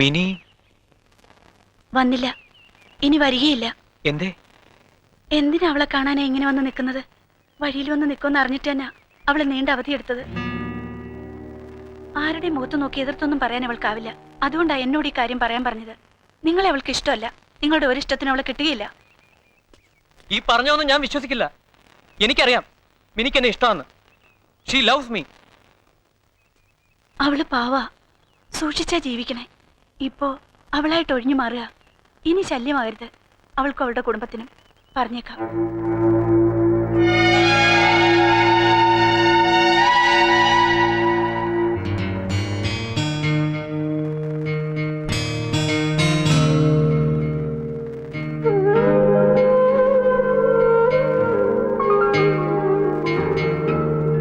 Mini? വന്നില്ല. ഇനി വരികയില്ല. എന്തേ? എന്തിനാ അവളെ കാണാനാ ഇങ്ങനെ വന്ന് നിൽക്കുന്നത്? വഴിയിൽ വന്ന് നിൽക്കുമെന്ന് അറിഞ്ഞിട്ട് തന്നെ അവളെ നീണ്ട അവധിയെടുത്തത് ആരുടെയും മുഖത്ത് നോക്കി എതിർത്തൊന്നും പറയാൻ അവൾക്കാവില്ല. അതുകൊണ്ടാണ് എന്നോട് ഈ കാര്യം പറയാൻ പറഞ്ഞത്. നിങ്ങളെ അവൾക്ക് ഇഷ്ടമല്ല. നിങ്ങളുടെ ഒരു ഇഷ്ടത്തിന് അവളെ കിട്ടുകയില്ല. ഈ പറഞ്ഞൊന്നും ഞാൻ വിശ്വസിക്കില്ല. എനിക്കറിയാം. മിനിക്ക് എന്നെ ഇഷ്ടമാണ് ഷീ ലവ്സ് മീ അവൾ പാവാ. സൂക്ഷിച്ചാ ജീവിക്കണേ. ഇപ്പോ അവളായിട്ട് ഒഴിഞ്ഞു മാറുക. ഇനി ശല്യമാകരുത് അവൾക്കും അവളുടെ കുടുംബത്തിനും പറഞ്ഞേക്കാം.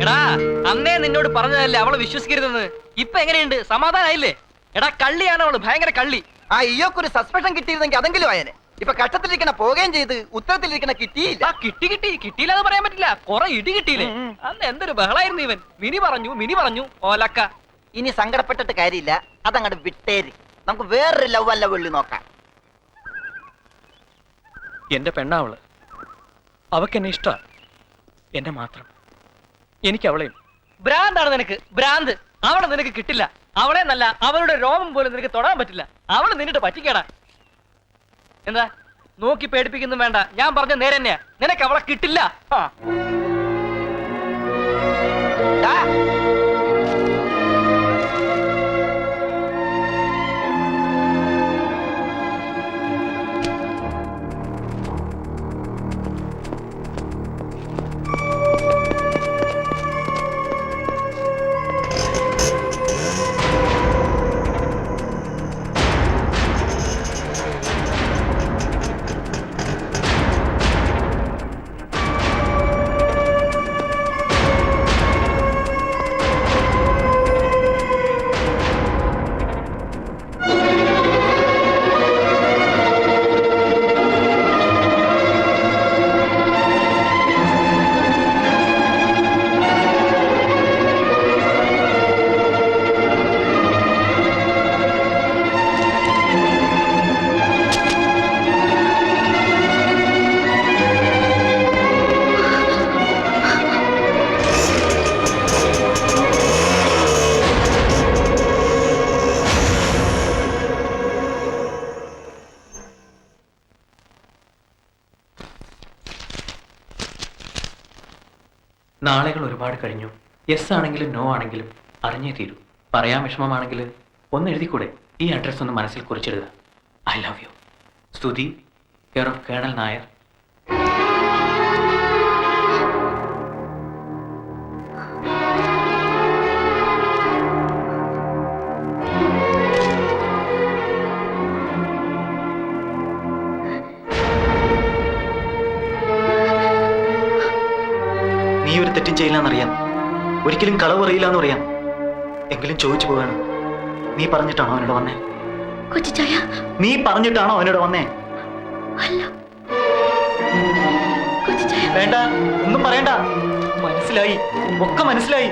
എടാ അന്നേ നിന്നോട് പറഞ്ഞതല്ലേ അവളെ വിശ്വസിക്കരുതെന്ന്? ഇപ്പൊ എങ്ങനെയുണ്ട്? സമാധാനായില്ലേ? എടാ കള്ളിയാണ് അവൾ ഭയങ്കര കള്ളി. ആ ഇയൊക്കൊരു സസ്പെൻഷൻ കിട്ടിയിരുന്നെങ്കിൽ അതെങ്കിലും ആയനെ. ഇപ്പൊ കഷ്ടത്തിലിരിക്കണ പോകുകയും ചെയ്ത് ഉത്തരത്തിലിരിക്കണ കിട്ടിയില്ല. ആ കിട്ടി കിട്ടി കിട്ടിയില്ല എന്ന് പറയാൻ പറ്റില്ല. കൊറേ ഇടി കിട്ടിയില്ലേ? അന്ന് എന്തൊരു ബഹളായിരുന്നു ഇവൻ. മിനി പറഞ്ഞു മിനി പറഞ്ഞു ഓലക്ക. ഇനി സങ്കടപ്പെട്ടിട്ട് കാര്യമില്ല. അതങ്ങോട്ട് വിട്ടേര്. നമുക്ക് വേറൊരു ലവ് അല്ല വെള്ളി നോക്കാം. എന്റെ പെണ്ണാവൾ. അവക്ക് എന്നെ ഇഷ്ട. എന്നെ മാത്രം. എനിക്ക് അവളെയും ഭ്രാന്താണ് നിനക്ക്. ഭ്രാന്ത്. അവളെ നിനക്ക് കിട്ടില്ല. അവളെ നല്ല അവളുടെ രോമം പോലും നിനക്ക് തൊടാൻ പറ്റില്ല. അവൾ നിന്നിട്ട് പറ്റിക്കടാ. എന്താ? നോക്കി പേടിപ്പിക്കുന്നു വേണ്ട. ഞാൻ പറഞ്ഞ നേരെ തന്നെയാ നിനക്ക് അവളെ കിട്ടില്ല. ആ. നാളുകൾ ഒരുപാട് കഴിഞ്ഞു. യെസ് ആണെങ്കിലും നോ ആണെങ്കിലും അറിഞ്ഞേ തീരൂ. പറയാൻ വിഷമമാണെങ്കിൽ ഒന്ന് എഴുതിക്കൂടെ? ഈ അഡ്രസ്സ് ഒന്ന് മനസ്സിൽ കുറിച്ചിടുക. I love you Stuthi care of colonel Nair. ഒരു തെറ്റും ചെയ്യില്ലെന്നറിയാം. ഒരിക്കലും കളവ് അറിയില്ല എന്നറിയാം എങ്കിലും ചോദിച്ചു പോവാണ് നീ പറഞ്ഞിട്ടാണോ അവനോട് വന്നേ? കൊച്ചിച്ചായ നീ പറഞ്ഞിട്ടാണോ അവനോട് വന്നേ? അല്ല. വേണ്ട ഒന്നും പറയണ്ട. മനസ്സിലായി. ഒക്കെ മനസ്സിലായി.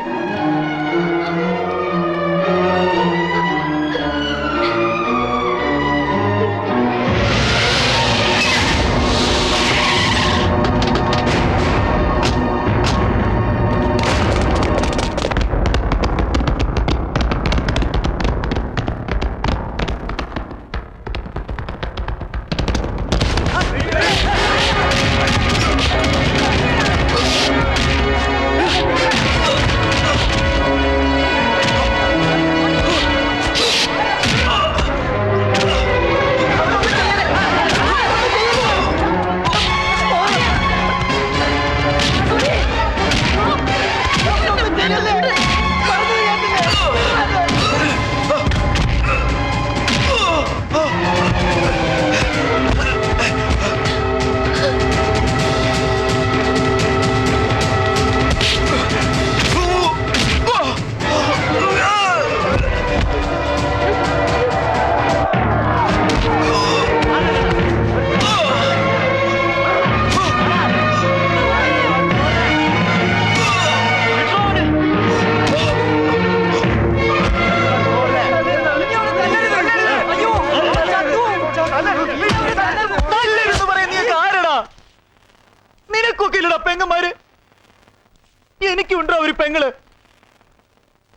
എനിക്കുണ്ടോ ഒരു പെങ്ങൾ?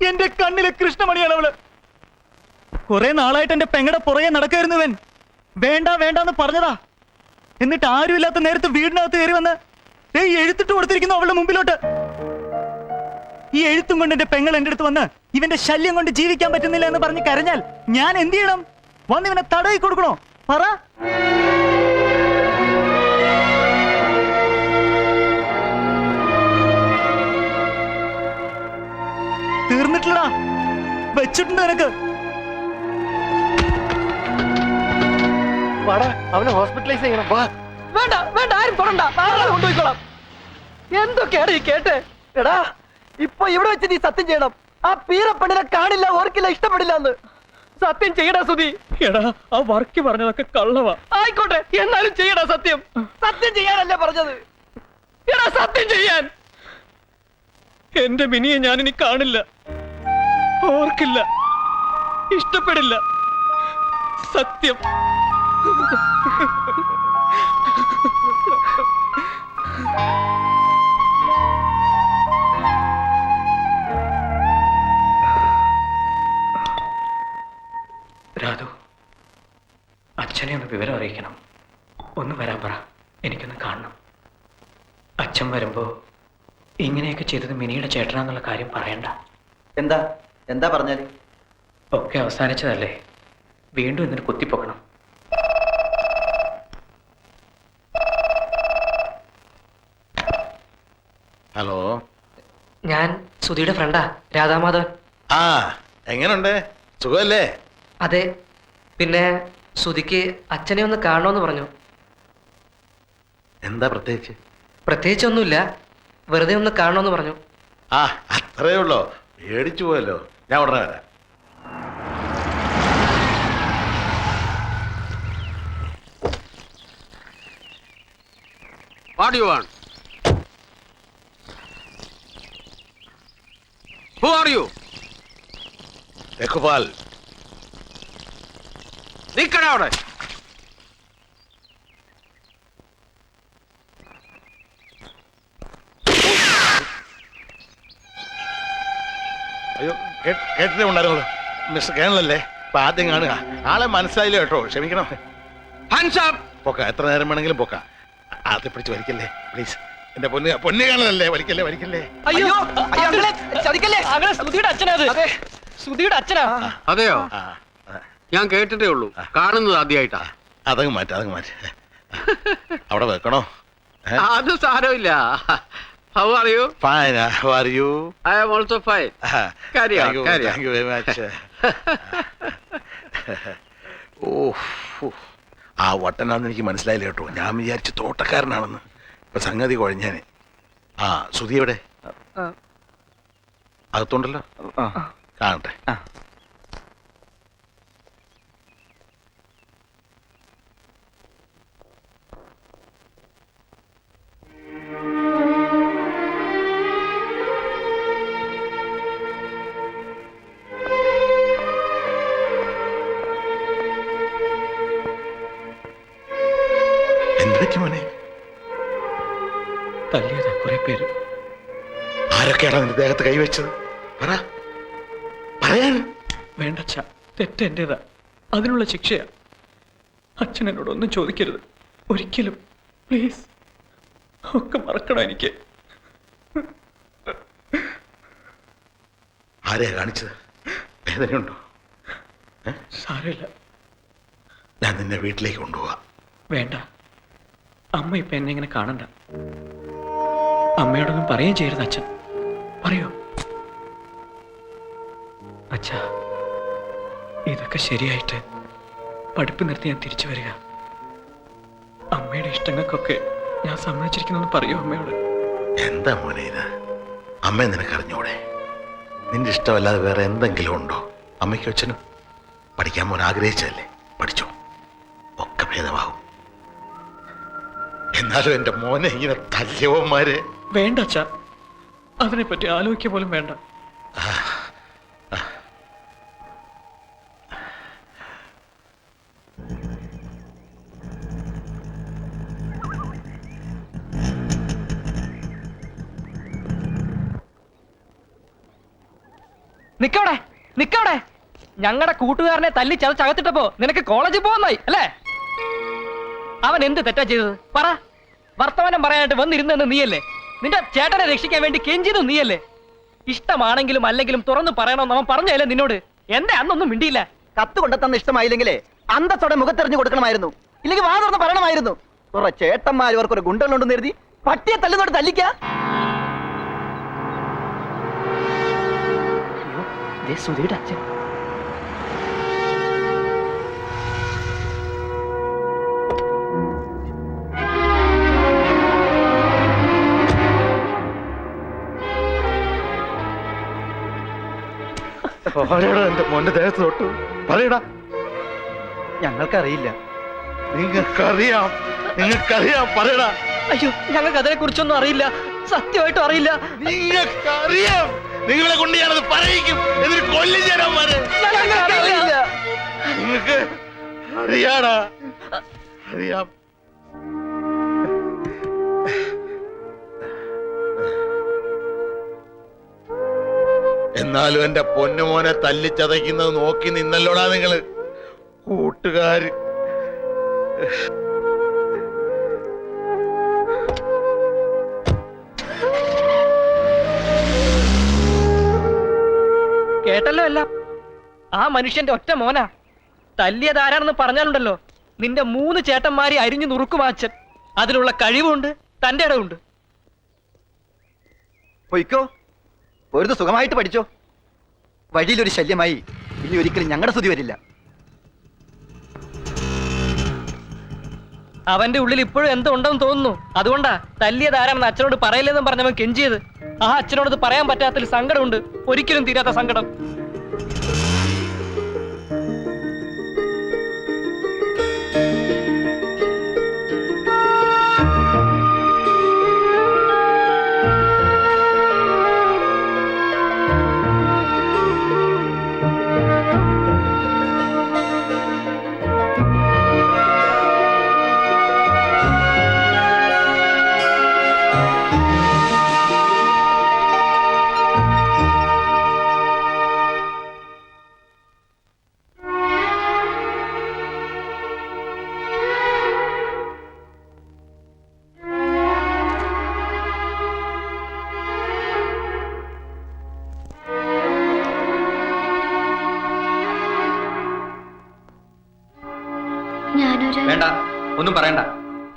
എന്റെ കണ്ണിലെ കൃഷ്ണമണിയാണ് അവൾ കുറെ നാളായിട്ട് എന്റെ പെങ്ങടെ പുറകെ നടക്കായിരുന്നുവൻ വേണ്ട വേണ്ടാന്ന് പറഞ്ഞതാ. എന്നിട്ട് ആരുമില്ലാത്ത നേരത്ത് വീടിനകത്ത് കയറി വന്ന് ദേ എഴുത്തിട്ട് കൊടുത്തിരിക്കുന്നു അവളുടെ മുമ്പിലോട്ട്. ഈ എഴുത്തും കൊണ്ട് എന്റെ പെങ്ങൾ എന്റെ അടുത്ത് വന്ന് ഇവന്റെ ശല്യം കൊണ്ട് ജീവിക്കാൻ പറ്റുന്നില്ല എന്ന് പറഞ്ഞ് കരഞ്ഞാൽ ഞാൻ എന്ത് ചെയ്യണം? വന്ന് ഇവനെ തടവി കൊടുക്കണോ? പറ. വെച്ചിട്ടുണ്ട് നിനക്ക്. അവനെ ഹോസ്പിറ്റലൈസ് ചെയ്യണം. വാ. വേണ്ട വേണ്ട ആരും തൊടണ്ട കൊണ്ടുപോയിക്കോളാം. എന്തൊക്കെയാണ് ഈ കേട്ടെ? എടാ ഇപ്പൊ ഇവിടെ വെച്ച് നീ സത്യം ചെയ്യണം. ആ പീരപ്പെണ്ണിനെ കാണില്ല ഓർക്കില്ല ഇഷ്ടപ്പെടില്ല എന്ന്. സത്യം ചെയ്യടാ സുധി. എടാ ആ വർക്ക് പറഞ്ഞതൊക്കെ കള്ളവാ. ആയിക്കോട്ടെ എന്നാലും ചെയ്യടാ സത്യം. സത്യം ചെയ്യാനല്ലേ പറഞ്ഞത്. എടാ സത്യം ചെയ്യാൻ. എന്റെ മിനിയെ ഞാനിനി കാണില്ല. ഓർക്കില്ല. ഇഷ്ടപ്പെടില്ല. സത്യം. രാധു അച്ഛനെ ഒന്ന് വിവരം അറിയിക്കണം. ഒന്ന് വരാൻ പറ. എനിക്കൊന്ന് കാണണം. അച്ഛൻ വരുമ്പോ ഇങ്ങനെയൊക്കെ ചെയ്തത് മിനിയുടെ ചേട്ടനാന്നുള്ള കാര്യം പറയണ്ട. എന്താ? എന്താ പറഞ്ഞാൽ? ഒക്കെ അവസാനിച്ചതല്ലേ. വീണ്ടും ഇതിന് കുത്തിപ്പൊക്കണം. ഹലോ? ഞാൻ സുധിയുടെ ഫ്രണ്ടാ രാധാമാധവൻ. ആ എങ്ങനുണ്ട്? സുഖമല്ലേ? അതെ പിന്നെ സുധിക്ക് അച്ഛനെ ഒന്ന് കാണണമെന്ന് പറഞ്ഞു. എന്താ പ്രത്യേകിച്ച്? പ്രത്യേകിച്ച് ഒന്നുമില്ല വെറുതെ ഒന്ന് കാണണമെന്ന് പറഞ്ഞു. ആ അത്രേ ഉള്ളോ? പേടിച്ചു പോയല്ലോ. ഞാൻ ഉടനെ വരാം What do you want? Who are you? Raghupal നിക്കട അവിടെ അയ്യോ കേ- കേട്ടിട്ടേ ഉണ്ടായിരുന്നുള്ളൂ. മിസ്റ്റർ കേണലല്ലേ? അപ്പൊ ആദ്യം കാണുക. ആളെ മനസ്സിലായില്ല കേട്ടോ. ക്ഷമിക്കണം. പൊക്ക. എത്ര നേരം വേണമെങ്കിലും പൊക്ക. ആദ്യ പിടിച്ച് വലിക്കല്ലേ? പ്ലീസ്. എന്റെ പൊന്ന് പൊന്നു കാണലല്ലേ? വലിക്കല്ലേ? വലിക്കല്ലേ? അയ്യോ ചതിക്കല്ലേ? അങ്ങനെ സുധിയുടെ അച്ഛനാ അത്. അതെ. സുധിയുടെ അച്ഛനാ. അതെയോ? ഞാൻ കേട്ടിട്ടേ ഉള്ളൂ. കാണുന്നത് ആദ്യമായിട്ടാ അതങ്ങ് മാറ്റ അതങ്ങ് മാറ്റ. അവിടെ വെക്കണോ? അത് സാരമില്ല. How are you how are you? I am also fine. Carry on, carry on. Thank you very much ആ വട്ടനാണെന്ന് എനിക്ക് മനസ്സിലായില്ല കേട്ടോ. ഞാൻ വിചാരിച്ചു തോട്ടക്കാരനാണെന്ന്. ഇപ്പൊ സംഗതി കുഴഞ്ഞാന്. ആ സുധി എവിടെ? അകത്തുണ്ടല്ലോ. കാണട്ടെ. ദേഹത്ത് കൈവച്ചത്. പറ. പറയാൻ. വേണ്ട അച്ഛ തെറ്റ് എന്റേതാ. അതിനുള്ള ശിക്ഷയാ. അച്ഛൻ എന്നോട് ഒന്നും ചോദിക്കരുത്. ഒരിക്കലും പ്ലീസ് ഒക്കെ മറക്കണം എനിക്ക്. ആരെയാ കാണിച്ചത്? വേദനയുണ്ടോ? സാരമില്ല. ഞാൻ നിന്നെ വീട്ടിലേക്ക് കൊണ്ടുപോവാ. വേണ്ട. അമ്മ ഇപ്പൊ എന്നെ ഇങ്ങനെ കാണണ്ട. അമ്മയോടൊന്നും പറയുകയും ചെയ്യരുത് അച്ഛൻ. പറയോ. അച്ഛാ ഇതൊക്കെ ശരിയായിട്ട് പഠിപ്പ് നിർത്തി ഞാൻ തിരിച്ചു വരിക. അമ്മയുടെ ഇഷ്ടങ്ങൾക്കൊക്കെ ഞാൻ സമ്മതിച്ചിരിക്കുന്നു പറയൂ അമ്മയോട്. എന്താ മോനെ ഇത്? അമ്മ നിനക്ക് അറിഞ്ഞൂടെ? നിന്റെ ഇഷ്ടമല്ലാതെ വേറെ എന്തെങ്കിലും ഉണ്ടോ? അമ്മയ്ക്ക് അച്ഛനും? പഠിക്കാൻ മോൻ ആഗ്രഹിച്ചതല്ലേ? പഠിച്ചോ? ഒക്കെ ഭേദമാകും. എന്നാലും എന്റെ മോനെ ഇങ്ങനെ തല്യവന്മാരെ വേണ്ട അച്ഛാ. അതിനെപ്പറ്റി ആലോചിക്കുക പോലും വേണ്ട. നിക്കവിടെ നിക്കവിടെ. ഞങ്ങളുടെ കൂട്ടുകാരനെ തല്ലി ചതച്ചകത്തിട്ടപ്പോ നിനക്ക് കോളേജിൽ പോകുന്നായി അല്ലേ? അവൻ എന്ത് തെറ്റാ ചെയ്തത്? പറ. വർത്തമാനം പറയാനായിട്ട് വന്നിരുന്നെന്ന് നീയല്ലേ? നിന്റെ ചേട്ടനെ രക്ഷിക്കാൻ വേണ്ടി കെഞ്ചിയതും നീയല്ലേ? ഇഷ്ടമാണെങ്കിലും അല്ലെങ്കിലും തുറന്നു പറയണമെന്ന് അവൻ പറഞ്ഞല്ലേ നിന്നോട്? എന്റെ അന്നൊന്നും മിണ്ടിയില്ല. കത്ത് കൊണ്ടെത്തന്ന ഇഷ്ടമായില്ലെങ്കിലേ അന്തത്തോടെ മുഖത്തെറിഞ്ഞു കൊടുക്കണമായിരുന്നു. ഇല്ലെങ്കിൽ വാ തുറന്ന് പറയണമായിരുന്നു. കുറെ ചേട്ടന്മാർ ഇവർക്കൊരു ഗുണ്ടകളുണ്ടെന്ന് എഴുതി പട്ടിയെ തല്ലുന്നോട് തല്ലിക്ക. സുധിയുടെ അച്ഛൻ. എന്റെ മോന്റെ ദേഹത്ത് തൊട്ടു. പറയടാ. ഞങ്ങൾക്കറിയില്ല. നിങ്ങൾക്കറിയാം. നിങ്ങൾക്കറിയാം. പറയടാ. അയ്യോ ഞങ്ങൾക്ക് അതിനെ കുറിച്ചൊന്നും അറിയില്ല. സത്യമായിട്ടും അറിയില്ല. നിങ്ങൾക്കറിയാം. നിങ്ങളെ കൊണ്ട് ഞാനത് പറയിക്കും. എന്നിട്ട് കൊല്ലം ചേരാന്മാരെ നിങ്ങൾക്ക് അറിയാടാ. അറിയാം. എന്നാലും എന്റെ പൊന്നുമോനെ തല്ലിച്ചതയ്ക്കുന്നത് നോക്കി നിന്നല്ലോടാ നിങ്ങൾ. കൂട്ടുകാര്. കേട്ടല്ലോ അല്ല ആ മനുഷ്യന്റെ ഒറ്റ മോനാ. തല്ലിയതാരാണെന്ന് പറഞ്ഞാലുണ്ടല്ലോ. നിന്റെ മൂന്ന് ചേട്ടന്മാരെ അരിഞ്ഞു നുറുക്കുമാച്ചൻ അതിനുള്ള കഴിവുണ്ട് തന്റെ ഇടവുണ്ട്. പൊയ്ക്കോ. ഒരു സുഖമായിട്ട് പഠിച്ചോ. വഴിയിലൊരു ശല്യമായി ഇനി ഒരിക്കലും ഞങ്ങളുടെ സ്തുതി വരില്ല. അവന്റെ ഉള്ളിൽ ഇപ്പോഴും എന്തോ ഉണ്ടെന്ന് തോന്നുന്നു. അതുകൊണ്ടാ തല്ലിയതാരാണെന്ന് അച്ഛനോട് പറയില്ലെന്നും പറഞ്ഞവൻ കെഞ്ചിയത്. ആ അച്ഛനോട് പറയാൻ പറ്റാത്തൊരു സങ്കടമുണ്ട്. ഒരിക്കലും തീരാത്ത സങ്കടം.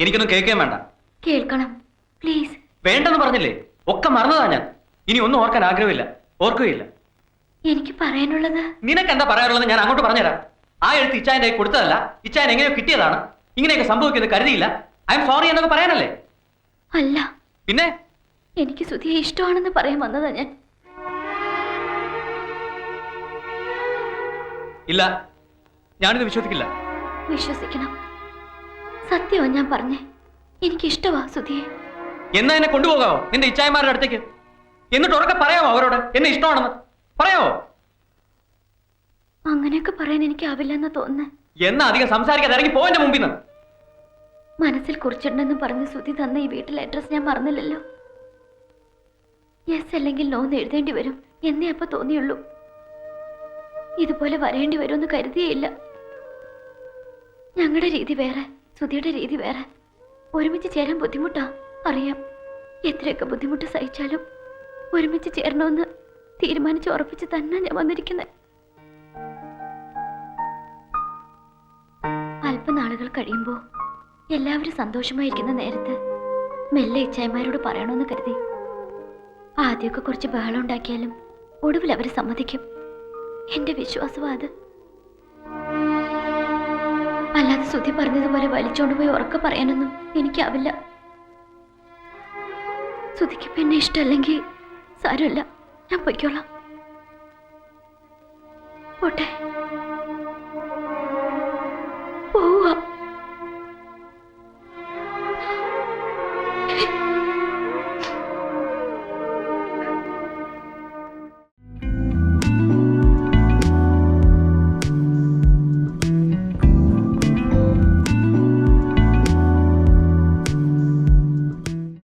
എനിക്കൊന്നും കേൾക്കാൻ വേണ്ട. കേൾക്കണം. പ്ലീസ് വേണ്ടെന്ന് പറഞ്ഞില്ലേ? ഒക്കെ മറന്നതാ ഞാൻ. ഇനി ഒന്നും ഓർക്കാൻ ആഗ്രഹമില്ല. ഓർക്കുകയില്ല. എനിക്ക് പറയാനുള്ളത്? നിനക്ക് എന്താ പറയാനുള്ളത് ഞാൻ അങ്ങോട്ട് പറഞ്ഞുതരാം. ആ എഴുത്ത് ഇച്ചായന്റെ കൊടുത്തതല്ല. ഇച്ചായൻ എങ്ങനെയോ കിട്ടിയതാണ്. ഇങ്ങനെയൊക്കെ സംഭവിക്കുന്നത് കരുതിയില്ല. ഐ എം സോറി എന്നൊക്കെ പറയാനല്ലേ? അല്ല. പിന്നെ? എനിക്ക് സുധിയെ ഇഷ്ടമാണെന്ന് പറയാൻ വന്നതാ ഞാൻ. ഇല്ല. ഞാനിത് വിശ്വസിക്കില്ല. വിശ്വസിക്കണം. സത്യമാ ഞാൻ പറഞ്ഞേ. എനിക്ക് ഇഷ്ടമാ സുധിയെ. എന്നാ എന്നെ കൊണ്ടുപോകാവോ? നിന്റെ ഇച്ചായമാരുടെ അടുത്തേക്ക്? എന്നിട്ട് ഉറക്കെ പറയാമോ അവരോട്? എന്നെ ഇഷ്ടമാണെന്ന്? പറയാമോ അങ്ങനെയൊക്കെ പറയാൻ എനിക്ക് ആവില്ലെന്ന് തോന്നുന്നു. എന്നാ അധികം സംസാരിക്കാതെ ഇറങ്ങി പോവന്റെ മുമ്പിൽ നിന്ന് മനസ്സിൽ കുറിച്ചിട്ടുണ്ടെന്ന് പറഞ്ഞ് സുധി തന്ന ഈ വീട്ടിലെ അഡ്രസ് ഞാൻ മറന്നില്ലല്ലോ. യെസ് അല്ലെങ്കിൽ നോ എന്ന് എഴുതേണ്ടി വരും. എന്നേ അപ്പൊ തോന്നിയുള്ളൂ. ഇതുപോലെ വരേണ്ടി വരുമെന്ന് കരുതിയേയില്ല ഞങ്ങളുടെ രീതി വേറെ. സുധിയുടെ രീതി വേറെ. ഒരുമിച്ച് ചേരാൻ ബുദ്ധിമുട്ടാ. അറിയാം. എത്രയൊക്കെ ബുദ്ധിമുട്ട് സഹിച്ചാലും ഒരുമിച്ച് ചേരണമെന്ന് തീരുമാനിച്ച് ഉറപ്പിച്ച് തന്നെ ഞാൻ വന്നിരിക്കുന്നത് അല്പനാളുകൾ കഴിയുമ്പോൾ എല്ലാവരും സന്തോഷമായിരിക്കുന്ന നേരത്ത് മെല്ലെ ഇച്ചായമാരോട് പറയണമെന്ന് കരുതി. ആദ്യമൊക്കെ കുറച്ച് ബഹളം ഉണ്ടാക്കിയാലും ഒടുവിൽ അവർ സമ്മതിക്കും. എന്റെ വിശ്വാസവും അത്. അല്ലാതെ ശ്രുതി പറഞ്ഞതുപോലെ വലിച്ചോണ്ട് പോയി ഉറക്കെ പറയാനൊന്നും എനിക്കാവില്ല. ശ്രുതിക്ക് പിന്നെ ഇഷ്ടമല്ലെങ്കിൽ സാരമില്ല. ഞാൻ പൊയ്ക്കോളാം. പോട്ടെ.